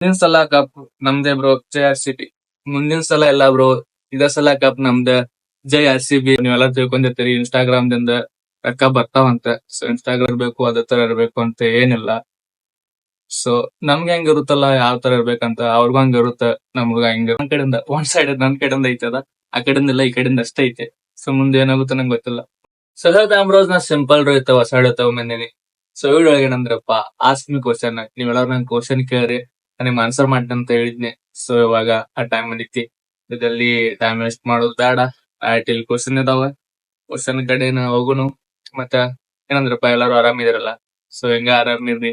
ಮುಂದಿನ ಸಲ ಕಪ್ ನಮ್ದೇ ಬ್ರೋ ಜೈ ಆರ್ ಸಿ ಬಿ ಮುಂದಿನ ಸಲ ಎಲ್ಲ ಬ್ರೋ ಇದ ಸಲ ಕಪ್ ನಮ್ದ, ಜೈ ಆರ್ ಸಿ ಬಿ ನೀವೆಲ್ಲ ತಿಳ್ಕೊಂಡಿರ್ತೀರಿ ಇನ್ಸ್ಟಾಗ್ರಾಮ್ ದಿಂದ ರೊಕ್ಕ ಬರ್ತಾವಂತ. ಸೊ ಇನ್ಸ್ಟಾಗ್ರಾಮ್ ಇರ್ಬೇಕು, ಅದೇ ತರ ಇರ್ಬೇಕು ಅಂತ ಏನಿಲ್ಲ. ಸೊ ನಮ್ಗೆ ಹೆಂಗ್ ಇರುತ್ತಲ್ಲ, ಯಾವ ತರ ಇರ್ಬೇಕಂತ, ಅವ್ರಿಗೂ ಹಂಗ ಇರುತ್ತ, ನಮ್ಗ ಹಿಂಗ ನನ್ ಕಡೆಯಿಂದ ಒನ್ ಸೈಡ್ ನನ್ ಕಡೆಯಿಂದ ಐತದ ಆ ಕಡೆಯಿಂದ ಇಲ್ಲ, ಈ ಕಡೆಯಿಂದ ಅಷ್ಟೇ ಐತೆ. ಸೊ ಮುಂದೆ ಏನಾಗುತ್ತೆ ನಂಗೆ ಗೊತ್ತಿಲ್ಲ. ಸಹದ್ ಆಮ್ರೋಸ್ನ ಸಿಂಪಲ್ ಇರ್ತಾವ, ಹೊಸ ಇರ್ತಾವ ಮಂದಿನಿ ಸೊ ಒಳಗೆ ಏನಂದ್ರಪ್ಪ ಆಸ್ಮಿ ಕ್ವಶನ್ ನೀವೆಲ್ಲರೂ ನಂಗೆ ಕ್ವಶನ್ ಕೇಳ್ರಿ. ನನಗೆ ಆನ್ಸರ್ ಮಾಡಿ ಅಂತ ಹೇಳಿದ್ನಿ. ಸೊ ಇವಾಗ ಆ ಟೈಮ್ ಬಂದಿತ್ತಿ ಇದರಲ್ಲಿ ಟೈಮ್ ವೇಸ್ಟ್ ಮಾಡೋದು ಬೇಡ. ಇಲ್ಲಿ ಕ್ವಶನ್ ಇದಾವ. ಕ್ವಶನ್ ಕಡೆ ಹೋಗುನು. ಮತ್ತ ಏನಂದ್ರಪ್ಪ, ಎಲ್ಲಾರು ಆರಾಮಿದಿರಲ್ಲ ಸೊ ಹೆಂಗ ಆರಾಮಿರ್ರಿ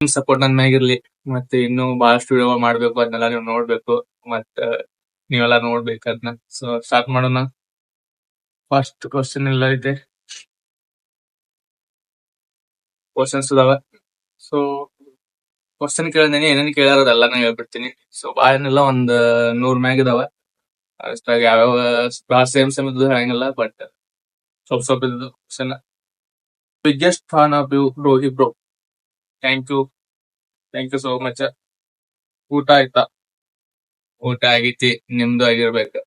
ನಿಮ್ ಸಪೋರ್ಟ್ ನನ್ ಮ್ಯಾಗಿರ್ಲಿ ಮತ್ತೆ ಇನ್ನು ಬಹಳಷ್ಟು ವಿಡಿಯೋ ಮಾಡ್ಬೇಕು ಅದನ್ನೆಲ್ಲ ನೀವು ನೋಡ್ಬೇಕು. ಮತ್ತ ನೀವೆಲ್ಲ ನೋಡ್ಬೇಕು ಅದನ್ನ ಸೊ ಸ್ಟಾರ್ಟ್ ಮಾಡೋಣ. ಫಸ್ಟ್ ಕ್ವಶನ್ ಎಲ್ಲ ಇದೆ. ಕ್ವಶನ್ಸ್ ಇದಾವ. ಸೊ ಕ್ವಶನ್ ಕೇಳಿದೀನಿ ಏನೇನು ಕೇಳ್ಯಾರ ಅದೆಲ್ಲಾನು ಹೇಳ್ಬಿಡ್ತೀನಿ. ಸೊ ಬಾಯನ್ನೆಲ್ಲ ಒಂದ್ ನೂರ್ ಮ್ಯಾಗ ಇದಾವ. ಅಷ್ಟಾಗ ಯಾವ್ಯಾವ ಭಾಳ ಸೇಮ್ ಸೇಮ್ ಇದ್ದು ಹೇಳಂಗಿಲ್ಲ ಬಟ್ ಸ್ವಲ್ಪ ಸ್ವಲ್ಪ ಇದ್ದು question biggest fan of you Rohi bro thank you thank you so much ಊಟ ಆಯ್ತಾ? ಊಟ ಆಗೈತಿ ನಿಮ್ದು ಆಗಿರ್ಬೇಕು.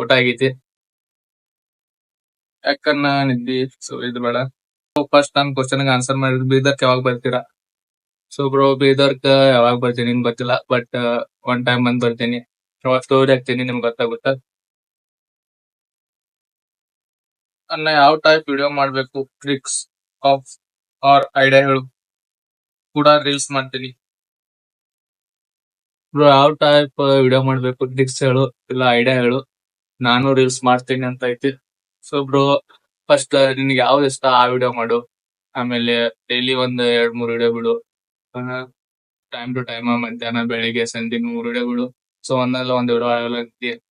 ಊಟ ಆಗೈತಿ? ಯಾಕನ್ನ ನಿದ್ದಿ? ಸೊ ಇದು ಬೇಡ. ಫಸ್ಟ್ ನಾನು ಕ್ವಶನ್ ಆನ್ಸರ್ ಮಾಡಿದ್ ಬೀದರ್ಕ್ ಯಾವಾಗ ಬರ್ತೀರಾ? ಸೊ ಬ್ರೋ ಬೀದರ್ಕ್ ಯಾವಾಗ ಬರ್ತೀನಿ? ಗೊತ್ತಿಲ್ಲ ಬಟ್ ಒನ್ ಟೈಮ್ ಬಂದ್ ಬರ್ತೀನಿ. ಸ್ಟೋರಿ ಹಾಕ್ತೀನಿ, ನಿಮ್ಗೆ ಗೊತ್ತಾಗುತ್ತ? ಅನ್ನ ಯಾವ ಟೈಪ್ ವಿಡಿಯೋ ಮಾಡ್ಬೇಕು? ಟ್ರಿಕ್ಸ್ ಆಫ್ ಆರ್ ಐಡಿಯಾ ಹೇಳು. ಕೂಡ ರೀಲ್ಸ್ ಮಾಡ್ತೀನಿ. ಬ್ರೋ ಯಾವ ಟೈಪ್ ವಿಡಿಯೋ ಮಾಡ್ಬೇಕು? ಟ್ರಿಕ್ಸ್ ಹೇಳು, ಇಲ್ಲ ಐಡಿಯಾ ಹೇಳು. ನಾನು ರೀಲ್ಸ್ ಮಾಡ್ತೀನಿ ಅಂತ ಐತಿ. ಸೊ ಬ್ರೋ ಫಸ್ಟ್ ನಿನ್ಗೆ ಯಾವ್ದು ಇಷ್ಟ ಆ ವಿಡಿಯೋ ಮಾಡು. ಆಮೇಲೆ ಡೈಲಿ ಒಂದ್ ಎರಡ್ ಮೂರು ವಿಡಿಯೋ ಬಿಡು. ಟೈಮ್ ಟು ಟೈಮ್ ಮಧ್ಯಾಹ್ನ, ಬೆಳಿಗ್ಗೆ, ಸಂಜೆ ಮೂರು ವಿಡಿಯೋಗಳು. ಸೊ ಒಂದಲ್ಲ ಒಂದ್ ವಿಡಿಯೋ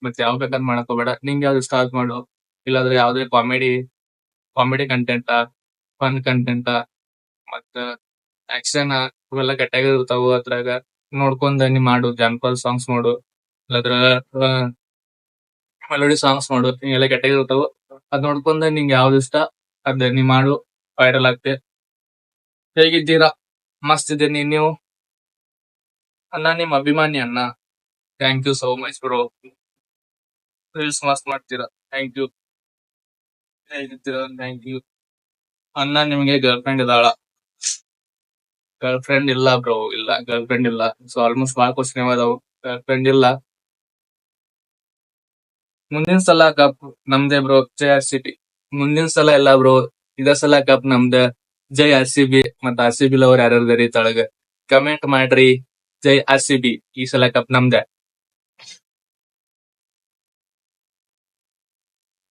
ಮತ್ತೆ ಯಾವ ಬೇಕಾದ್ ಮಾಡಕ್ ಹೋಗ್ಬೇಡ ನಿಂಗೆ ಯಾವ್ದು ಇಷ್ಟ ಮಾಡು. ಇಲ್ಲಾಂದ್ರೆ ಯಾವ್ದೇ comedy comedy content fun content ಮತ್ತ ಆಕ್ಷನ್ ಇವೆಲ್ಲ ಕೆಟ್ಟಾಗ ಇರ್ತಾವ ಅದ್ರಾಗ. ನೋಡ್ಕೊಂಡ್ ನೀ ಮಾಡು. ಜಾನಪದ ಸಾಂಗ್ಸ್ ಮಾಡು. ಇಲ್ಲದ್ರ ಮೆಲೋಡಿ ಸಾಂಗ್ಸ್ ಮಾಡು. ಹಿಂಗೆಲ್ಲ ಕೆಟ್ಟಾಗಿ ಇರ್ತಾವ ಅದ್ ನೋಡ್ಕೊಂಡ್ ನಿಂಗೆ ಯಾವ್ದು ಇಷ್ಟ, ಅದ್ ನೀ ಮಾಡು. ವೈರಲ್ ಆಗ್ತೇ. ಹೇಗಿದ್ದೀರಾ? ಮಸ್ತ್ ಇದ್ದೀನಿ ನೀವು ಅಣ್ಣ ನಿಮ್ಮ ಅಭಿಮಾನಿ ಅಣ್ಣ thank you so much bro reels ಮಸ್ತ್ ಮಾಡ್ತೀರಾ ಥ್ಯಾಂಕ್ ಯು ಥ್ಯಾಂಕ್ ಯು ಅಣ್ಣ ನಿಮಗೆ ಗರ್ಲ್ ಫ್ರೆಂಡ್ ಇದಾಳ ಗರ್ಲ್ ಫ್ರೆಂಡ್ ಇಲ್ಲ ಬ್ರೋ ಇಲ್ಲ ಗರ್ಲ್ ಫ್ರೆಂಡ್ ಇಲ್ಲ ಸೊ ಆಲ್ಮೋಸ್ಟ್ ಭಾಳ ಕ್ವಶನ್ ಅದಾವು ಗರ್ಲ್ ಫ್ರೆಂಡ್ ಇಲ್ಲ ಮುಂದಿನ ಸಲ ಕಪ್ ನಮ್ದೇ ಬ್ರೋ ಜೆ ಆರ್ ಸಿಟಿ ಮುಂದಿನ ಸಲ ಇಲ್ಲ ಬ್ರೋ ಇದ ಸಲ ಕಪ್ ನಮ್ದ ಜೈ ಆರ್ ಸಿ ಬಿ ಮತ್ತ ಆರ್ ಸಿ ಬಿ ಲವರ್ ಯಾರು ಇದರಿ ತಳಗ? ಕಮೆಂಟ್ ಮಾಡ್ರಿ. ಜೈ ಆರ್ ಸಿ ಬಿ ಈ ಸಲ ಕಪ್ ನಮ್ದೆ.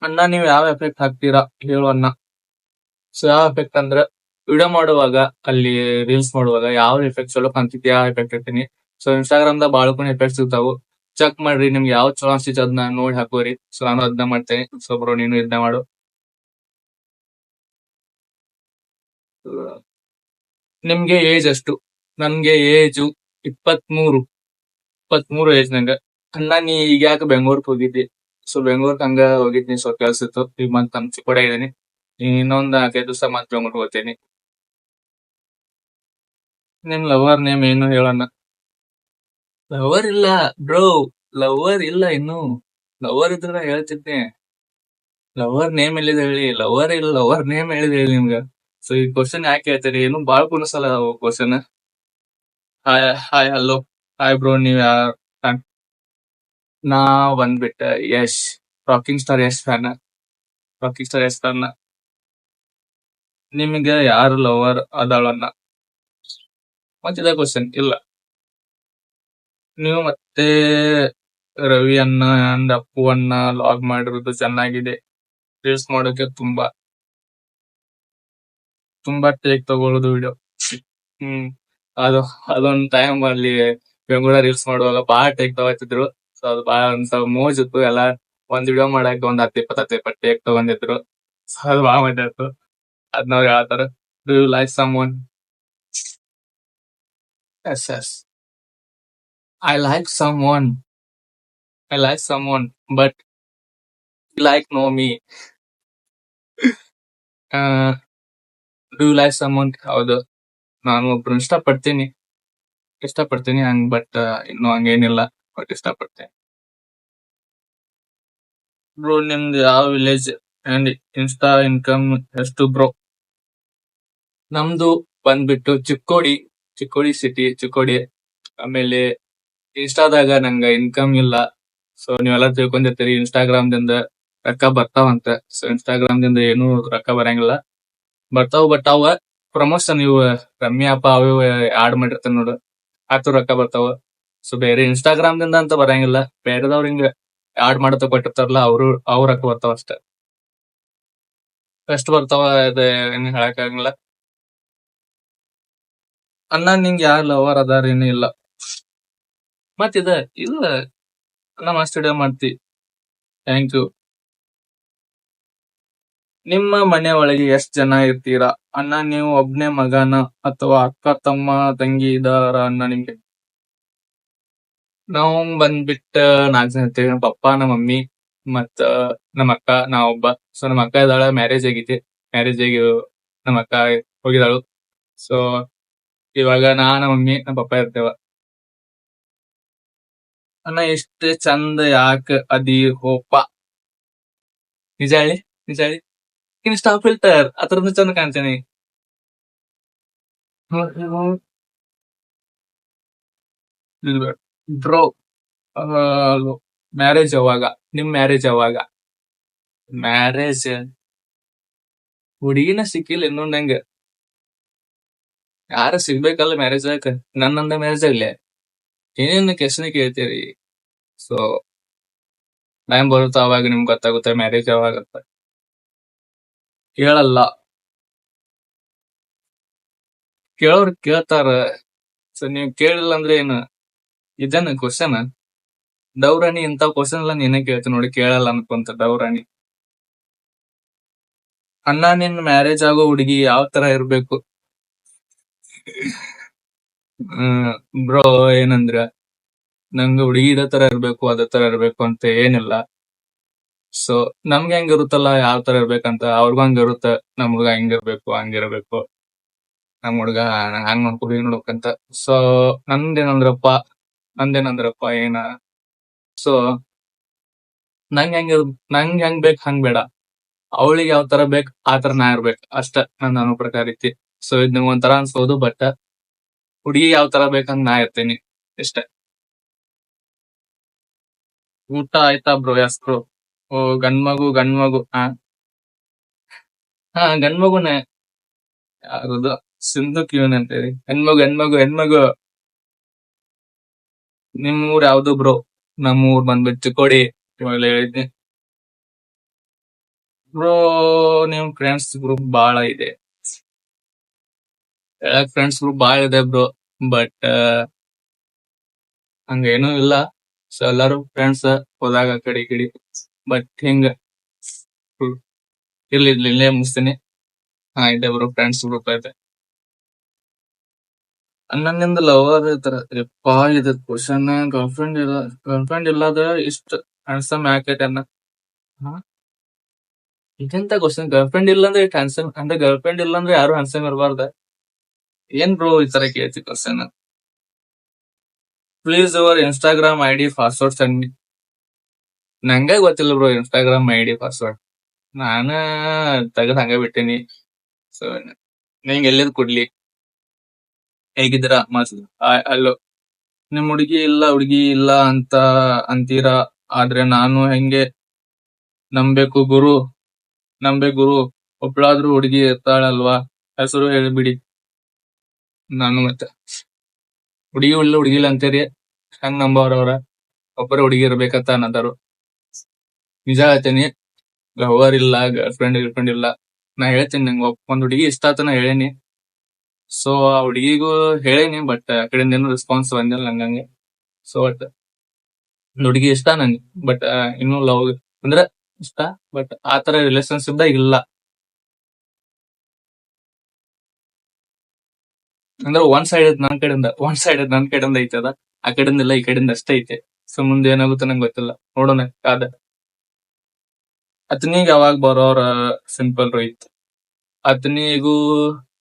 ಅಣ್ಣ, ನೀವ್ ಯಾವ ಎಫೆಕ್ಟ್ ಹಾಕ್ತೀರಾ? ಹೇಳು ಅಣ್ಣ. ಸೊ ಯಾವ ಎಫೆಕ್ಟ್ ಅಂದ್ರೆ ವಿಡಿಯೋ ಮಾಡುವಾಗ, ಅಲ್ಲಿ ರೀಲ್ಸ್ ಮಾಡುವಾಗ ಯಾವ ಎಫೆಕ್ಟ್ ಚಲೋ ಕಾಣ್ತೈತಿ ಯಾವ ಎಫೆಕ್ಟ್ ಇರ್ತೀನಿ ಸೊ ಇನ್ಸ್ಟಾಗ್ರಾಮ್ ದಾಗ ಬಾಳಕೊಂಡ್ ಎಫೆಕ್ಟ್ ಸಿಗ್ತಾವು. ಚೆಕ್ ಮಾಡ್ರಿ, ನಿಮ್ಗೆ ಯಾವ ಚಲೋ ಅನ್ಸಿತ್ತು ಅದನ್ನ ನೋಡಿ ಹಾಕೋರಿ. ಸೊ ನಾನು ಅದನ್ನ ಮಾಡ್ತೇನೆ. ಸೊ ಬ್ರೋ ನೀನು ಇದನ್ನ ಮಾಡು. ನಿಮ್ಗೆ ಏಜ್ ಅಷ್ಟು ನನ್ಗೆ ಏಜು ಇಪ್ಪತ್ಮೂರು. ಇಪ್ಪತ್ಮೂರು ಏಜ್ ನಂಗೆ. ಅಣ್ಣ, ನೀ ಈಗ ಯಾಕೆ ಬೆಂಗಳೂರಿಗೆ ಹೋಗಿದ್ದಿ? ಸೊ ಬೆಂಗಳೂರಿಗೆ ಹಂಗ ಹೋಗಿದ್ನಿ. ಸೊ ಕೆಲ್ಸ ಇತ್ತು ಈಗ ಮತ್ ತಮ್ಮ ಚಿಕ್ಕೋಡ ಇದೀನಿ ಇನ್ನೊಂದ್ ನಾಲ್ಕೈದು ದಿವಸ ಮತ್ ಬೆಂಗ್ಳೂರ್ ಹೋಗ್ತೀನಿ. ನಿನ್ ಲವರ್ ನೇಮ್ ಏನು ಹೇಳಣ್ಣ? ಲವರ್ ಇಲ್ಲ ಬ್ರೋ. ಲವರ್ ಇಲ್ಲ ಇನ್ನು. ಲವರ್ ಇದ್ರ ಹೇಳ್ತಿದ್ದೆ. ಲವರ್ ನೇಮ್ ಎಲ್ಲಿದೆ ಹೇಳಿ? ಲವರ್ ಇಲ್ಲ. ಲವರ್ ನೇಮ್ ಹೇಳಿದೆ ಹೇಳಿ ನಿಮ್ಗ? ಸೊ ಈ ಕ್ವಶನ್ ಯಾಕೆ ಹೇಳ್ತೀರಿ? ಏನು ಬಾಳ ಕುನಸಲ್ಲ question hi hi hello hi bro ನೀವ್ ಯಾರ್? ನಾ ಬಂದ್ಬಿಟ್ಟ. Yash rocking star Yash fan rocking star Yash fan ನಿಮಗೆ ಯಾರು ಲವರ್ ಅದಾಳನ್ನ? ಮತ್ತಿದ ಕ್ವಶನ್ ಇಲ್ಲ. ನೀವು ಮತ್ತೆ ರವಿ ಅಣ್ಣ ಅಂಡ್ ಅಪ್ಪು ಅಣ್ಣ ಲಾಗ್ ಮಾಡಿರೋದು ಚೆನ್ನಾಗಿದೆ. ರೀಲ್ಸ್ ಮಾಡೋಕೆ ತುಂಬಾ ತುಂಬಾ ಟೇಕ್ ತಗೊಳ್ಳೋದು ವಿಡಿಯೋ ಹ್ಮ್. ಅದು, ಅದೊಂದ್ ಟೈಮ್ ಅಲ್ಲಿ ಬೆಂಗಳೂರ ರೀಲ್ಸ್ ಮಾಡುವಾಗ ಬಹಳ ಟೇಕ್ ತಗೋತಿದ್ರು. ಸೊ ಅದು ಬಹಳ ಒಂದ್ ಸ್ವಲ್ಪ ಮೋಜ್ ಎಲ್ಲ ಒಂದ್ ವಿಡಿಯೋ ಮಾಡಕ್ ಒಂದ್ ಹತ್ತು ಇಪ್ಪತ್ ಹತ್ತು ಇಪ್ಪತ್ತು ಟೇಕ್ ತಗೊಂಡಿದ್ರು. ಸೊ ಅದು ಬಹಳ ಮಜಾ ಇತ್ತು. ಅದ್ನ ಅವ್ರು ಹೇಳ್ತಾರ do you like someone yes yes I like someone I like someone but like no me do lies amount ಹೌದು. ನಾನು ಒಬ್ರು ಇಷ್ಟಪಡ್ತೀನಿ. ಇಷ್ಟಪಡ್ತೀನಿ ಹಂಗ್ ಬಟ್ ಇನ್ನು ಹಂಗೇನಿಲ್ಲ. ಬಟ್ ಇಷ್ಟಪಡ್ತೀನಿ. ಬ್ರೋ, ನಿಮ್ದು ಯಾವ ವಿಲೇಜ್ ಅಂಡ್ ಇನ್ಸ್ಟಾ ಇನ್ಕಮ್ ಎಷ್ಟು ಬ್ರೋ? ನಮ್ದು ಬಂದ್ಬಿಟ್ಟು ಚಿಕ್ಕೋಡಿ ಚಿಕ್ಕೋಡಿ ಸಿಟಿ ಚಿಕ್ಕೋಡಿ. ಆಮೇಲೆ ಇನ್ಸ್ಟಾದಾಗ ನಂಗ ಇನ್ಕಮ್ ಇಲ್ಲ. ಸೊ ನೀವೆಲ್ಲ ತಿಳ್ಕೊಂಡಿರ್ತೀರಿ ಇನ್ಸ್ಟಾಗ್ರಾಮ್ ದಿಂದ ರೊಕ್ಕ ಬರ್ತಾವಂತ. ಸೊ ಇನ್ಸ್ಟಾಗ್ರಾಮ್ ದಿಂದ ಏನು ರೊಕ್ಕ ಬರಂಗಿಲ್ಲ. ಬರ್ತಾವ ಬಟ್ ಅವ ಪ್ರಮೋಷನ್ ಇವು ರಮ್ಯಾ ಅಪ್ಪ ಅವು ಆಡ್ ಮಾಡಿರ್ತಾನ ನೋಡು. ಆತು ರೊಕ್ಕ ಬರ್ತಾವ. ಸೊ ಬೇರೆ ಇನ್ಸ್ಟಾಗ್ರಾಮ್ ದಿಂದ ಅಂತ ಬರಂಗಿಲ್ಲ. ಬೇರೆದವ್ರ ಹಿಂಗ ಆಡ್ ಮಾಡತ ಕೊಟ್ಟಿರ್ತಾರಲ್ಲ, ಅವರು, ಅವ್ರ ರೊಕ್ಕ ಬರ್ತಾವ ಅಷ್ಟ. ಎಷ್ಟು ಬರ್ತಾವ, ಅದ ಏನ್ ಹೇಳಕ್ ಆಗಂಗಿಲ್ಲ. ಅಣ್ಣ ನಿಂಗ್ ಯಾರ್ ಲವರ್ ಅದಾರ ಏನು ಇಲ್ಲ. ಮತ್ ಇದ, ಇಲ್ಲ ಅಣ್ಣ ಸ್ಟುಡಿಯೋ ಮಾಡ್ತಿ. ಥ್ಯಾಂಕ್ ಯು ನಿಮ್ಮ ಮನೆ ಒಳಗೆ ಎಷ್ಟ್ ಜನ ಇರ್ತೀರಾ? ಅಣ್ಣ, ನೀವು ಒಬ್ನೇ ಮಗನ ಅಥವಾ ಅಕ್ಕ, ತಮ್ಮ, ತಂಗಿ, ಇದಾರ ಅಣ್ಣ ನಿಮ್ಗೆ? ನಾವ್ ಬಂದ್ಬಿಟ್ಟ ನಾಲ್ಕ್ ಜನ ಇರ್ತೀವಿ. ನಮ್ಮ ಪಪ್ಪ, ನಮ್ಮ ಮಮ್ಮಿ ಮತ್ತ ನಮ್ಮ ಅಕ್ಕ ನಾ ಒಬ್ಬ. ಸೊ ನಮ್ಮ ಅಕ್ಕ ಇದ್ದಾಳ ಮ್ಯಾರೇಜ್ ಆಗಿದೆ. ಮ್ಯಾರೇಜ್ ಆಗಿ ನಮ್ಮ ಅಕ್ಕ ಹೋಗಿದಾಳು ಸೊ ಇವಾಗ ನಾ ನಮ್ಮ ಮಮ್ಮಿ, ನಮ್ಮ ಪಪ್ಪ ಇರ್ತೇವ. ಅಣ್ಣ, ಎಷ್ಟ್ ಚಂದ ಯಾಕ ಅದಿ ಹೋಪ? ನಿಜ ಹೇಳಿ ನಿಜ ಹೇಳಿ. ಇನ್ಸ್ಟಾ ಫಿಲ್ಟರ್ ಅದ್ರದ್ದು ಚಂದ ಕಾಣ್ತೇನೆ ಬ್ರೋ ಮ್ಯಾರೇಜ್ ಅವಾಗ ನಿಮ್ ಮ್ಯಾರೇಜ್ ಅವಾಗ ಮ್ಯಾರೇಜ್ ಹುಡುಗಿನ ಸಿಕ್ಕಿಲ್ಲ ಇನ್ನೂ ಯಾರ ಸಿಗ್ಬೇಕಲ್ಲ ಮ್ಯಾರೇಜ್ ಆಗ ನನ್ನಂದ ಮ್ಯಾರೇಜ್ ಆಗ್ಲೇ ಏನೇನು ಕೆಸನ ಕೇಳ್ತೀರಿ ಸೊ ಟೈಮ್ ಬರುತ್ತ ಅವಾಗ ನಿಮ್ಗೆ ಗೊತ್ತಾಗುತ್ತೆ ಮ್ಯಾರೇಜ್ ಯಾವಾಗ ಕೇಳಲ್ಲ. ಕೇಳೋರು ಕೇಳ್ತಾರ. ಸೊ ನೀವ್ ಕೇಳಿಲ್ಲ ಅಂದ್ರೆ ಏನು? ಇದನ್ನ ಕ್ವಶನ್ ಡೌರಾಣಿ ಇಂತ ಕ್ವಶನ್ ಎಲ್ಲ ನೀನೇ ಕೇಳ್ತೀನಿ ನೋಡಿ, ಕೇಳಲ್ಲ ಅನ್ಕೊಂತ ಡೌರಾಣಿ. ಅಣ್ಣ, ನಿನ್ ಮ್ಯಾರೇಜ್ ಆಗೋ ಹುಡುಗಿ ಯಾವ ತರ ಇರ್ಬೇಕು? ಬ್ರೋ ಏನಂದ್ರ? ನಂಗೆ ಹುಡುಗಿ ಇದ ತರ ಇರ್ಬೇಕು, ಅದ ತರ ಇರ್ಬೇಕು ಅಂತ ಏನಿಲ್ಲ. ಸೊ ನಮ್ಗೆ ಹೆಂಗ್ ಇರುತ್ತಲ್ಲ, ಯಾವ ತರ ಇರ್ಬೇಕಂತ, ಅವ್ರಿಗೂ ಹಂಗ ಇರುತ್ತೆ. ನಮ್ ಹುಡ್ಗ ಹೆಂಗಿರ್ಬೇಕು ಹಂಗಿರ್ಬೇಕು ನಮ್ ಹುಡ್ಗ ಹಂಗ್ ನೋಡ್ಕೊ, ಹಿಂಗ್ ನೋಡ್ಬೇಕಂತ ಸೊ ನಂದೇನಂದ್ರಪ್ಪ ನಂದೇನಂದ್ರಪ್ಪ, ಏನ? ಸೊ ನಂಗ್ ಹೆಂಗ್ ಇರ್- ನಂಗ್ ಹೆಂಗ್ ಬೇಕ್, ಹಂಗ್ ಬೇಡ. ಅವಳಿಗೆ ಯಾವ ತರ ಬೇಕ್, ಆ ತರ ನಾ ಇರ್ಬೇಕು. ಅಷ್ಟ ನನ್ನ ಅನು ಪ್ರಕಾರ ಐತಿ. ಸೊ ಇದ್ ನಿಮ್ಗೆ ಒಂಥರ ಅನ್ಸೋದು ಬಟ್ ಹುಡುಗಿ ಯಾವ ತರ ಬೇಕಂಗ್ ನಾ ಇರ್ತೀನಿ. ಇಷ್ಟ. ಊಟ ಆಯ್ತಾ ಬ್ರೋ ಎಸ್ ಬ್ರೋ ಓ ಗಂಡ್ಮಗು ಗಂಡ್ಮಗು ಹಾ ಹಾ ಗಂಡ್ಮಗುನೇ ಯಾರದು? ಸಿಂಧು ಕ್ಯೂನ್ ಅಂತೇಳಿ. ಹೆಣ್ಮಗು ಹೆಣ್ಮಗು ಹೆಣ್ಮಗು ನಿಮ್ ಊರ್ ಯಾವ್ದು ಬ್ರೋ? ನಮ್ ಊರ್ ಬಂದ್ಬಿಟ್ಟು ಕೊಡಿ ಇವಾಗಲೇ ಹೇಳಿದ್ದೆ ಬ್ರೋ, ನಿಮ್ ಫ್ರೆಂಡ್ಸ್ ಗ್ರೂಪ್ ಬಾಳ ಇದೆ. ಫ್ರೆಂಡ್ಸ್ ಗ್ರೂಪ್ ಬಾಳ ಇದೆ ಬ್ರೋ. ಬಟ್ ಹಂಗೇನು ಇಲ್ಲ. ಸೊ ಎಲ್ಲಾರು ಫ್ರೆಂಡ್ಸ್ ಹೋದಾಗ ಕಡೆ ಕಡೆ. ಬಟ್ ಹಿಂಗ ಇಲ್ಲಿ ಇಲ್ಲೇ ಮುಗಿಸ್ತೀನಿ. ಇದೆ ಬ್ರೋ ಫ್ರೆಂಡ್ಸ್ ಗ್ರೂಪ್ ಐತೆ ಅಣ್ಣನಿಂದ ಲವರ್ ಇರ್ತಾರ ಯಪ್ಪಾ ಇದು ಕ್ವಶನ್ ಗರ್ಲ್ ಫ್ರೆಂಡ್ ಇಲ್ಲ ಗರ್ಲ್ ಫ್ರೆಂಡ್ ಇಲ್ಲದ ಇಷ್ಟ ಹ್ಯಾಂಡ್ಸಮ್ ಯಾಕೈತೆ ಅಣ್ಣ? ಇದೆಂತ ಕ್ವಶನ್ ಗರ್ಲ್ ಫ್ರೆಂಡ್ ಇಲ್ಲ ಅಂದ್ರೆ ಹ್ಯಾಂಡ್ಸಮ್ ಅಂದ್ರೆ ಗರ್ಲ್ ಫ್ರೆಂಡ್ ಯಾರು ಹ್ಯಾಂಡ್ಸಮ್ ಇರಬಾರ್ದ? ಏನ್ ಬ್ರೋ ಈ ತರ ಕೇಳ್ತಿ question please hour Instagram I D password send ನಂಗೆ ಗೊತ್ತಿಲ್ಲ bro Instagram I D password ನಾನ ತೆಗೆದ್ ಹಂಗ ಬಿಟ್ಟಿನಿ. ಸೊ ನಿಂಗೆ ಎಲ್ಲಿದ್ ಕೊಡ್ಲಿ? ಹೇಗಿದ್ರ ಮಸ್ತ್ ಆ- ಅಲ್ಲೋ ನಿಮ್ ಹುಡುಗಿ ಇಲ್ಲ ಹುಡುಗಿ ಇಲ್ಲ ಅಂತ ಅಂತೀರಾ? ಆದ್ರೆ ನಾನು ಹೆಂಗೆ? ನಂಬೇಕು ಗುರು? ನಂಬೆ ಗುರು? ಒಬ್ಳಾದ್ರೂ ಹುಡುಗಿ ಇರ್ತಾಳಲ್ವಾ? ಹೆಸರು ಹೇಳ್ಬಿಡಿ. ನಾನು ಮತ್ತೆ. ಹುಡುಗಿ ಇಲ್ಲ ಹುಡುಗಿಲ್ಲ ಅಂತೀರಿ? ಹೆಂಗ್ ನಂಬವ್ರವ್ರ ಒಬ್ಬರ ಹುಡುಗಿ ಇರ್ಬೇಕಂತ ಅನ್ನತಾರು ನಿಜ ಹೇಳ್ತೇನಿ ಲವರ್ ಇಲ್ಲ ಗರ್ಲ್ ಫ್ರೆಂಡ್ ಗರ್ಲ್ ಫ್ರೆಂಡ್ ಇಲ್ಲ. ನಾ ಹೇಳ್ತೇನೆ ನಂಗೆ ಒಂದ್ ಹುಡುಗಿ ಇಷ್ಟ ಆತ ನಾ ಹೇಳೇನಿ. ಸೊ ಆ ಹುಡುಗಿಗೂ ಹೇಳೇನಿ ಬಟ್ ಆ ಕಡೆಯಿಂದ ಏನು ರೆಸ್ಪಾನ್ಸ್ ಬಂದಿಲ್ಲ ನಂಗಂಗೆ. ಸೊ ಬಟ್ ಹುಡುಗಿ ಇಷ್ಟ ನಂಗೆ ಬಟ್ ಇನ್ನು ಲವ್ ಅಂದ್ರೆ ಇಷ್ಟ ಬಟ್ ಆ ತರ ರಿಲೇಶನ್ಶಿಪ್ ಇಲ್ಲ. ಅಂದ್ರೆ ಒನ್ ಸೈಡ್ ನನ್ ಕಡೆಯಿಂದ ಒನ್ ಸೈಡ್ ನನ್ ಕಡೆಯಿಂದ ಐತೆ ಅದ, ಆ ಕಡೆಯಿಂದ ಇಲ್ಲ, ಈ ಕಡೆಯಿಂದ ಅಷ್ಟೇ ಐತೆ. ಸೊ ಮುಂದೆ ಏನಾಗುತ್ತೆ ನಂಗೆ ಗೊತ್ತಿಲ್ಲ. ನೋಡೋಣ, ಕಾದ. ಅತನಿಗೆ ಯಾವಾಗ ಬರೋರ ಸಿಂಪಲ್ ರೋಹಿತ್ ಅತನಿಗೂ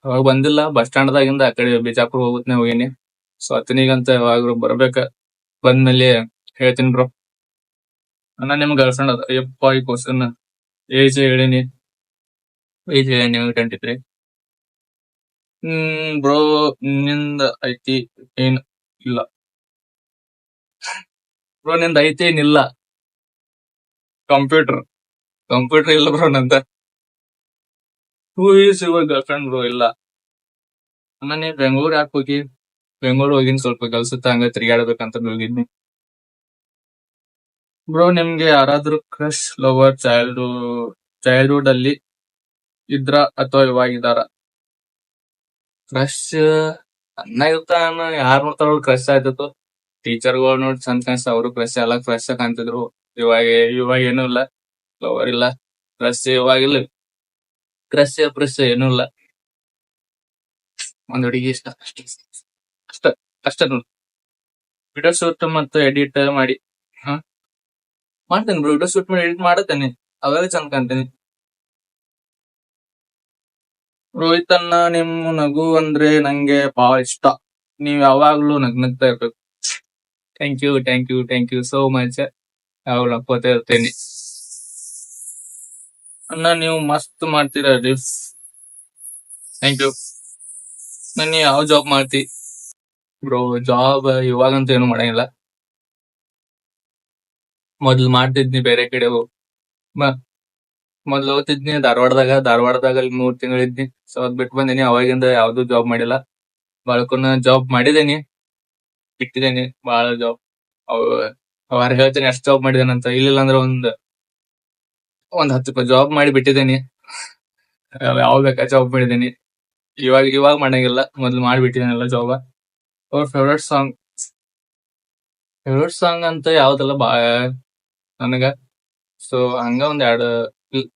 ಅವಾಗ ಬಂದಿಲ್ಲ ಬಸ್ ಸ್ಟ್ಯಾಂಡ್ ದಾಗಿಂದ ಆ ಕಡೆ ಬಿಜಾಪುರ ಹೋಗುತ್ತನೆ ಹೋಗೇನಿ. ಸೊ ಅತನಿಗಂತ ಯಾವಾಗ ಬರ್ಬೇಕ ಬಂದ್ಮೇಲೆ ಹೇಳ್ತೀನಿ ಬ್ರೋ. ಅಣ್ಣ, ನಿಮ್ ಗರ್ಲ್ ಅದ? ಯಪ್ಪ, ಈ ಕ್ವಶನ್ ಏಜ್ ಹೇಳಿನಿ. ಏಜ್ ಹೇಳಿನಿ ಟ್ವೆಂಟಿ ತ್ರೀ ಹ್ಮ್, ಬ್ರೋ, ನಿಂದ ಐತಿ ಏನ್ ಇಲ್ಲ. ಬ್ರೋ, ನಿಂದ ಐತಿ ಏನಿಲ್ಲ ಕಂಪ್ಯೂಟರ್. ಕಂಪ್ಯೂಟರ್ ಇಲ್ಲ ಬ್ರೋ ನಂತ ಟೂ ಇಯರ್ಸ್ ಇವಾಗ ಗರ್ಲ್ ಫ್ರೆಂಡ್ ಬ್ರೋ ಇಲ್ಲ. ಆಮೇಲೆ ಬೆಂಗಳೂರು ಯಾಕೆ ಹೋಗಿ? ಬೆಂಗಳೂರು ಹೋಗಿನ್ ಸ್ವಲ್ಪ ಕೆಲ್ಸತ್ತ ಹಂಗ ತಿರ್ಗಾಡ್ಬೇಕಂತ ಹೋಗಿದ್ನಿ ಬ್ರೋ ನಿಮ್ಗೆ ಯಾರಾದ್ರೂ ಕ್ರಶ್ ಲವರ್ ಚೈಲ್ಡ್ ಚೈಲ್ಡ್ಹುಡ್ ಅಲ್ಲಿ ಇದ್ರ ಅಥವಾ ಇವಾಗಿದಾರ ಕ್ರಶ್ ಅನ್ನ ಇರ್ತಾನ ಯಾರ್ ನೋಡ್ತಾರ ಕ್ರಶ್ ಆಯ್ತಿತ್ತು. ಟೀಚರ್ಗಳು ನೋಡಿ ಚಂದ ಕಾಣಿಸ್ತಾ ಅವರು ಕ್ರಶ್ ಎಲ್ಲ ಕ್ರಶ್ ಕಾಣ್ತಿದ್ರು. ಇವಾಗ ಇವಾಗ ಏನೂ ಇಲ್ಲ. ಲವರ್ ಇಲ್ಲ ಕ್ರಶ್ ಇವಾಗಿಲ್ಲ ಕ್ರಶ್ ಪ್ರೆಸ್ ಏನೂ ಇಲ್ಲ. ಒಂದ್ ಹುಡುಗಿ ಇಷ್ಟ. ಅಷ್ಟೇ. ಅಷ್ಟ. ಅಷ್ಟ ನೋಡಿ. ವಿಡಿಯೋ ಶೂಟ್ ಮತ್ತು ಎಡಿಟ್ ಮಾಡಿ. ಹಾ? ಮಾಡ್ತೇನೆ ಬ್ರೋ ವಿಡಿಯೋ ಶೂಟ್ ಮಾಡಿ, ಎಡಿಟ್ ಮಾಡತೇನೆ ಅವಾಗ ಚಂದ ಕಾಣ್ತೇನೆ. ರೋಹಿತ್ ಅಣ್ಣ ನಿಮ್ಮ ನಗು ಅಂದ್ರೆ ನಂಗೆ ಬಹಳ ಇಷ್ಟ. ನೀವ್ ಯಾವಾಗ್ಲೂ ನಗ್ನಗ್ತಾ ಇರ್ಬೇಕು. Thank you thank you thank you so much. ಯಾವಾಗ್ಲೂ ನಕ್ಕೋತಾ ಇರ್ತೇನೆ. ಅಣ್ಣ, ನೀವು ಮಸ್ತ್ ಮಾಡ್ತೀರ ರಿಫ್ಸ್ ಥ್ಯಾಂಕ್ ಯು ನಾನು ಯಾವ ಜಾಬ್ ಮಾಡ್ತಿ? ಬ್ರೋ ಜಾಬ್ ಇವಾಗಂತೂ ಏನು ಮಾಡಂಗಿಲ್ಲ. ಮೊದ್ಲು ಮಾಡ್ತಿದ್ನಿ ಬೇರೆ ಕಡೆ ಮೊದ್ಲು ಓದ್ತಿದ್ನಿ, ಧಾರವಾಡದಾಗ ಧಾರವಾಡದಾಗ ಅಲ್ಲಿ ಮೂರ್ ತಿಂಗಳಿದ್ನಿ ಸೊ ಅದ್ ಬಿಟ್ಟು ಬಂದಿನಿ, ಅವಾಗಿಂದ ಯಾವ್ದು ಜಾಬ್ ಮಾಡಿಲ್ಲ. ಬಾಳ್ಕೊನ ಜಾಬ್ ಮಾಡಿದೇನಿ ಬಿಟ್ಟಿದೇನಿ ಬಾಳ ಜಾಬ್ ಅವ್, ಅವ್ರ ಹೇಳ್ತೇನೆ ಎಷ್ಟ್ ಜಾಬ್ ಮಾಡಿದೇನಂತ. ಇಲ್ಲಿಲ್ಲ ಅಂದ್ರೆ ಒಂದ್ ಒಂದ್ ಹತ್ತು ರೂಪಾಯಿ ಜಾಬ್ ಮಾಡಿ ಬಿಟ್ಟಿದ್ದೇನೆ. ಯಾವ ಬೇಕಾ ಜಾಬ್ ಮಾಡಿದ್ದೀನಿ. ಇವಾಗ ಇವಾಗ ಮಾಡಂಗಿಲ್ಲ. ಮೊದ್ಲು ಮಾಡ್ಬಿಟ್ಟಿದ್ದೇನೆಲ್ಲ ಜಾಬ್ ಅವ್ರ ಫೇವ್ರೇಟ್ ಸಾಂಗ್ ಫೇವ್ರೇಟ್ ಸಾಂಗ್ ಅಂತ ಯಾವ್ದಲ್ಲ ಬಾ ನನಗ. ಸೊ ಹಂಗ ಒಂದ್ ಎರಡು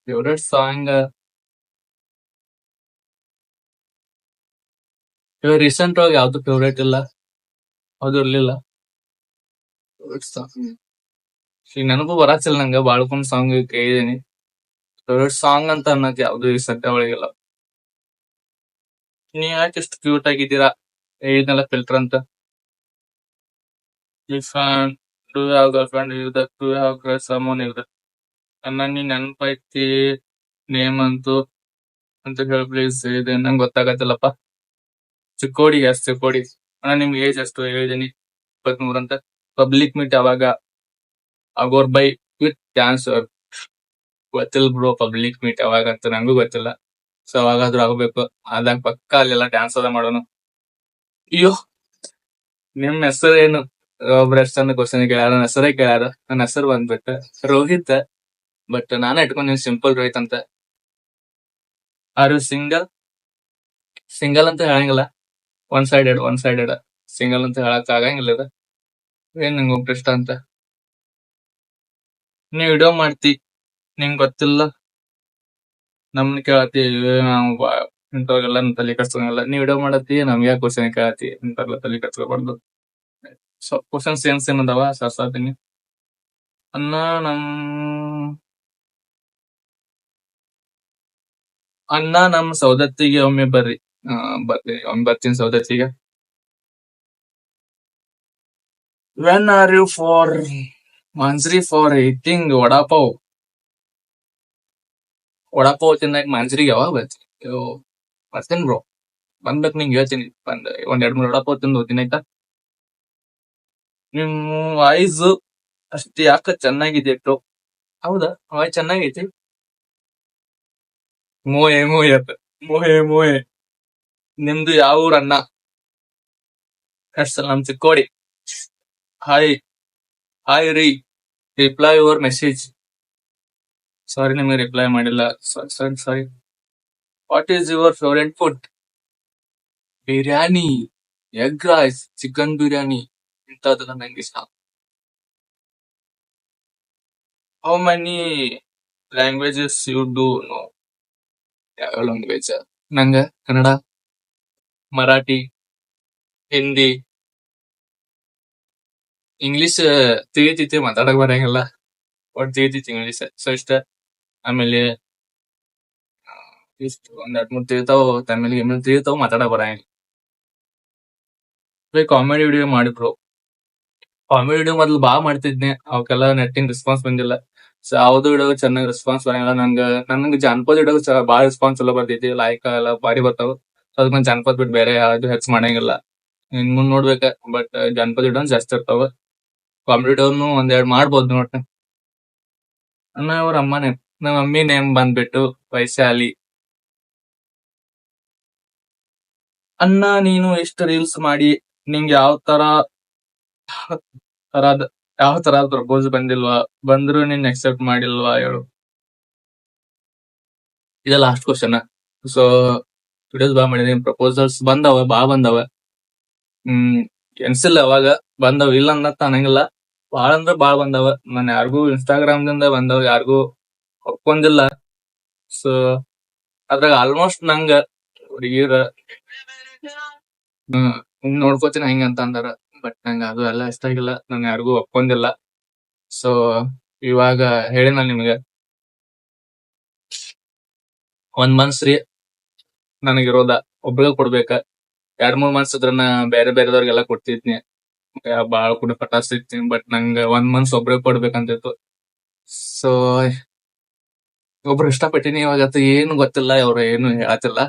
ಫೇವ್ರೇಟ್ ಸಾಂಗ್ ಇವಾಗ ರೀಸೆಂಟ್ ಆಗಿ ಯಾವ್ದು ಫೇವ್ರೇಟ್ ಇಲ್ಲ. ಅದು ಇರ್ಲಿಲ್ಲ. ಫೇವ್ರೇಟ್ ಸಾಂಗ್ ಈಗ ನೆನಪು ಬರಾತಿಲ್ಲ ನಂಗ, ಬಾಳ್ಕೊಂಡ್ ಸಾಂಗ್ ಕೇಳಿದೀನಿ. ಫೇವ್ರೇಟ್ ಸಾಂಗ್ ಅಂತ ಅನ್ನಕ್ ಯಾವ್ದು ಈ ಸದ್ಯ ಒಳಗಿಲ್ಲ. ನೀ ಯಾಕೆ ಇಷ್ಟು ಕ್ಯೂಟ್ ಆಗಿದ್ದೀರಾ? ಹೇಳಿದ್ನಲ್ಲ ಫಿಲ್ಟರ್ ಅಂತ. ಫ್ರೆಂಡ್ ಡೂ ಯಾವ ಗರ್ಲ್ ಫ್ರೆಂಡ್ ಇವ್ the do have crush someone that ಅಣ್ಣ, ನೀ ನೆನಪೈತಿ ನೇಮ್ ಅಂತು. ಅಂತ ಹೇಳಿ ಪ್ಲೀಸ್ ಇದೆ. ನಂಗೆ ಗೊತ್ತಾಗತ್ತಲ್ಲಪ್ಪ. ಚಿಕ್ಕೋಡಿ ಎಸ್ ಚಿಕ್ಕೋಡಿ. ಅಣ್ಣ, ನಿಮ್ಗೆ ಏಜ್ ಎಷ್ಟು? ಹೇಳಿದೀನಿ. ಇಪ್ಪತ್ಮೂರ್ ಅಂತ. ಪಬ್ಲಿಕ್ ಮೀಟ್ ಯಾವಾಗ? ಅಗೋರ್ ಬೈ ವಿತ್ ಡ್ಯಾನ್ಸ್ ಗೊತ್ತಿಲ್ಲ ಬ್ರೋ ಪಬ್ಲಿಕ್ ಮೀಟ್ ಯಾವಾಗ ಅಂತ ನಂಗೂ ಗೊತ್ತಿಲ್ಲ. ಸೊ ಅವಾಗಾದ್ರೂ ಆಗಬೇಕು. ಆದಾಗ ಪಕ್ಕ ಅಲ್ಲೆಲ್ಲ ಡ್ಯಾನ್ಸ್ ಅದ ಮಾಡೋಣ. ಅಯ್ಯೋ, ನಿಮ್ ಹೆಸರು ಏನು? ಒಬ್ರ ಹೆಸರನ್ನ ಕ್ವಶನ್ ಕೇಳ್ಯಾರ. ನನ್ನ ಹೆಸರೇ ಕೇಳ್ಯಾರ. ನನ್ನ ಹೆಸರು ಬಂದ್ಬಿಟ್ಟು ರೋಹಿತ್. ಬಟ್ ನಾನೇ ಇಟ್ಕೊಂಡಿನಿ ಸಿಂಪಲ್ ರೋಹಿತ್ ಅಂತ. ಆರ್ ಸಿಂಗಲ್ ಸಿಂಗಲ್ ಅಂತ ಹೇಳಂಗಿಲ್ಲ. One sided one sided single ಅಂತ ಹೇಳಕ್ ಆಗಂಗಿಲ್ಲ ಇದು. ಏನ್ ನಂಗೆ ಇಷ್ಟ ಅಂತ? ನೀ ವಿಡಿಯೋ ಮಾಡ್ತಿ, ನಿಂಗ್ ಗೊತ್ತಿಲ್ಲ? ನಮ್ನ ಕೇಳತಿ ನಾವು ಇಂಥವ್ರಿಗೆಲ್ಲ ತಲೆ ಕಟ್ಸ್ಕೊಂಗಿಲ್ಲ ನೀ ವಿಡಿಯೋ ಮಾಡತ್ತಿ, ನಮ್ಗೆ ಯಾಕೆ ಕ್ವಶನ್ ಕೇಳತಿ? ಇಂಥವ್ರೆಲ್ಲ ತಲೆ ಕಟ್ಸ್ಕೊಬಾರ್ದು ಸೊ ಕ್ವಶನ್ ಸೇನ್ಸ್ ಅದಾವ? ಸರ್ಸಾತೀನಿ ಅನ್ನ ನಮ್ ಅನ್ನ ನಮ್ ಸೌದತ್ತಿಗೆ ಒಮ್ಮೆ ಬರ್ರಿ. ಬರ್ತೀನಿ ಒಮ್ಮೆ ಬರ್ತೀನಿ ಸೌದತ್ತಿಗೆ when are you for Mansri for eating vada pav vada pav ತಿನ್ನಕ್ ಮಾನ್ಸ್ರಿಗೆ ಯಾವಾಗ ಬರ್ತೀನಿ ಅಯ್ಯೋ ಬರ್ತೀನಿ ಬ್ರೋ ಬಂದ್ಬೇಕು ನಿಂಗೆ ಹೇಳ್ತೀನಿ ಬಂದ್ ಒಂದ್ ಎರಡ್ ಮೂರ್ ವಡಾಪಾವ್ ತಿಂದು ಹೋಗ್ತೀನಿ ಆಯ್ತಾ ನಿಮ್ ವಾಯ್ಸ್ ಅಷ್ಟ್ ಯಾಕ ಚೆನ್ನಾಗಿದೆ ಬ್ರೋ ಹೌದಾ ವಾಯ್ಸ್ ಚೆನ್ನಾಗೈತಿ ಮೋಯೆ ಮೋಯೆ ಅಂತ ಮೋಯೆ ಮೋಯೆ ನಿಮ್ದು ಯಾವ ಊರ್ ಅಣ್ಣ ಎಷ್ಟ್ ನಮ್ ಚಿಕ್ಕೋಡಿ ಹಾಯ್ ಹಾಯ್ ರೀ ರಿಪ್ಲೈ ಯುವರ್ ಮೆಸೇಜ್ ಸಾರಿ ನಿಮಗೆ ರಿಪ್ಲೈ ಮಾಡಿಲ್ಲ sorry sorry what is your favourite food biryani egg rice chicken biryani ಇಂಥದ್ದೆಲ್ಲ ನಂಗೆ ಇಷ್ಟ. How many languages you do know ಯಾವ ಲ್ಯಾಂಗ್ವೇಜ್ ನಂಗ ಕನ್ನಡ, ಮರಾಠಿ, ಹಿಂದಿ ಇಂಗ್ಲಿಷ್ ತಿಳಿತೈತಿ ಮಾತಾಡಕ್ ಬರಂಗಿಲ್ಲ ಒಟ್ ತಿಳಿತೈತಿ ಇಂಗ್ಲಿಷ್ ಸೊ ಇಷ್ಟ ಆಮೇಲೆ ಇಷ್ಟ ಒಂದ್ ಎರಡ್ ಮೂರ್ ತಿಳಿತಾವ ತಮಿಳ್ ಗಿಮಿಳ್ ತಿಳಿತಾವ ಮಾತಾಡಕ್ ಬರಂಗಿಲ್ಲ ಕಾಮಿಡಿ ವಿಡಿಯೋ ಮಾಡಿ ಬ್ರೋ ಕಾಮಿಡಿ ವಿಡಿಯೋ ಮೊದ್ಲು ಬಾ ಮಾಡ್ತಿದ್ನಿ ಅವಕ್ಕೆಲ್ಲ ನೆಟ್ಟಿಂಗ್ ರೆಸ್ಪಾನ್ಸ್ ಬಂದಿಲ್ಲ ಸೊ ಯಾವ್ದು ವಿಡಿಯೋ ಚೆನ್ನಾಗಿ ರೆಸ್ಪಾನ್ಸ್ ಬರಂಗಿಲ್ಲ ನಂಗ ನನಗೆ ಜಾನಪದ ವಿಡಿಯೋ ಬಾಳ ರೆಸ್ಪಾನ್ಸ್ ಎಲ್ಲ ಬರ್ತೈತಿ ಲೈಕ್ ಎಲ್ಲ ಬಾರಿ ಬರ್ತಾವ ಅದಕ್ಕೆ ನಾನು ಜಾನಪದ ಬಿಟ್ಟು ಬೇರೆ ಯಾವ್ದು ಹೆಚ್ಚು ಮಾಡಂಗಿಲ್ಲ ಇನ್ ಮುಂದ್ ನೋಡ್ಬೇಕ ಬಟ್ ಜಾನಪದ ವಿಡಿಯೋ ಜಾಸ್ತಿ ಇರ್ತಾವ ವಿಡಿಯೋನು ಒಂದೆರಡು ಮಾಡ್ಬೋದು ನೋಡ್ರಿ. ಅಣ್ಣ ಅವ್ರ ಅಮ್ಮ ನೇಮ್ ನಮ್ಮ ಮಮ್ಮಿ ನೇಮ್ ಬಂದ್ಬಿಟ್ಟು ವೈಶಾಲಿ. ಅಣ್ಣ, ನೀನು ಎಷ್ಟು ರೀಲ್ಸ್ ಮಾಡಿ, ನಿಂಗೆ ಯಾವ ತರ, ತರದ್, ಯಾವ ತರ ಪ್ರಪೋಸ್ ಬಂದಿಲ್ವಾ? ಬಂದ್ರು ನಿನ್ ಎಕ್ಸೆಪ್ಟ್ ಮಾಡಿಲ್ವಾ ಹೇಳು. ಇದ ಲಾಸ್ಟ್ ಕ್ವಶನ್ ಸೊ ವಿಡಿಯೋಸ್ ಬಾ ಮಾಡಿದೀನಿ ಪ್ರಪೋಸಲ್ಸ್ ಬಂದವ, ಬಾ ಬಂದವ. ಹ್ಮ್ ಎನ್ಸಿಲ್ಲ ಅವಾಗ ಬಂದವ್. ಇಲ್ಲ ಅನ್ನತ್ತ ಅನ್ನಂಗಿಲ್ಲ ಬಾಳ ಅಂದ್ರ ಬಾಳ ಬಂದವ. ನಾನ್ ಯಾರಿಗೂ ಇನ್ಸ್ಟಾಗ್ರಾಮ್ ದಿಂದ ಬಂದವ. ಯಾರಿಗೂ ಒಪ್ಕೊಂದಿಲ್ಲ ಸೊ ಅದ್ರಾಗ ಆಲ್ಮೋಸ್ಟ್ ನಂಗ ಹುಡುಗಿರ ಹ್ಮ್, ಹಿಂಗ್ ನೋಡ್ಕೋತೀನಿ ಹಿಂಗ ಅಂತ ಅಂದಾರ. ಬಟ್ ನಂಗ ಅದು ಎಲ್ಲ ಇಷ್ಟ ಆಗಿಲ್ಲ. ನಾನು ಯಾರಿಗೂ ಒಪ್ಕೊಂದಿಲ್ಲ ಸೊ ಇವಾಗ ಹೇಳಿ ನಾನು ನಿಮ್ಗೆ. ಒಂದ್ ಮನ್ಸ್ ರೀ ನನಗಿರೋದ. ಒಬ್ಳಗ್ ಕೊಡ್ಬೇಕ? ಎರಡ್ ಮೂರ್ ಮಂತ್ಸ್ ಅದ್ರನ್ನ ಬೇರೆ ಬೇರೆದವ್ರಿಗೆಲ್ಲ ಕೊಡ್ತಿದ್ನಿ. ಬಾಳ ಕೂಡ ಪಟಾಸ್ತಿರ್ತೀನಿ ಬಟ್ ನಂಗ ಒಂದ್ ಮಂತ್ಸ್ ಒಬ್ರೇ ಕೊಡ್ಬೇಕಂತಿತ್ತು. ಸೊ ಒಬ್ರು ಇಷ್ಟಪಟ್ಟಿನಿ, ಇವಾಗ ಅದು ಏನು ಗೊತ್ತಿಲ್ಲ ಅವ್ರು ಏನು ಹೇಳತ್ತಿಲ್ಲ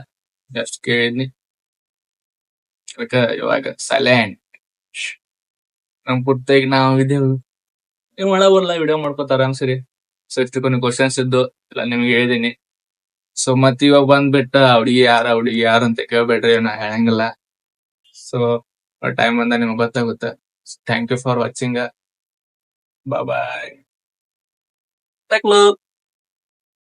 ಜಸ್ಟ್ ಕೇಳಿದ್ನಿ. ಅದಕ್ಕ ಇವಾಗ ಸೈಲೆಂಟ್ ನಮ್ ಪುಟ್ಟಿಗೆ ನಾವು ಇದೇವು. ನೀವ್ ಮಾಡ ಬರಲ್ಲ ವಿಡಿಯೋ ಮಾಡ್ಕೊತ ಆರಾಮ್ ಸರಿ ಸೊ ಕ್ವಶನ್ಸ್ ಇದ್ದು ಇಲ್ಲ ನಿಮ್ಗೆ ಹೇಳಿದೀನಿ. ಸೊ ಮತ್ತ ಇವಾಗ ಬಂದ್ಬಿಟ್ಟ ಹುಡುಗಿ ಯಾರ ಹುಡುಗಿ ಯಾರು ಅಂತ ಕೇಳ್ಬೇಡ್ರಿ, ನಾ ಹೇಳಂಗಿಲ್ಲ. ಸೊ ಟೈಮ್ ಬಂದ ನಿಮ್ಗೆ ಗೊತ್ತಾಗುತ್ತೆ. Thank you for watching bye